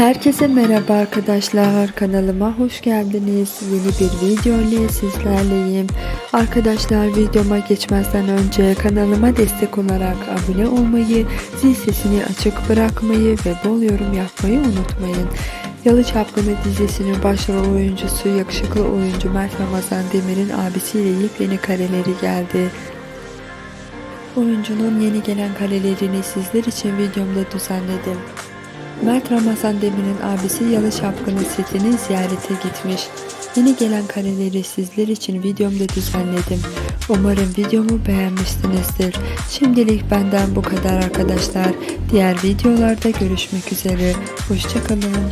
Herkese merhaba arkadaşlar kanalıma hoş geldiniz. Yeni bir video ile sizlerleyim. Arkadaşlar videoma geçmezden önce kanalıma destek olarak abone olmayı, zil sesini açık bırakmayı ve bol yorum yapmayı unutmayın. Yalı Çapkını dizisinin başrol oyuncusu yakışıklı oyuncu Mert Ramazan Demir'in abisiyle yepyeni kareleri geldi. Oyuncunun yeni gelen karelerini sizler için videomda düzenledim. Mert Ramazan Demir'in abisi Yalı Şapkın'ın setini ziyarete gitmiş. Yeni gelen kareleri sizler için videomda düzenledim. Umarım videomu beğenmişsinizdir. Şimdilik benden bu kadar arkadaşlar. Diğer videolarda görüşmek üzere. Hoşçakalın.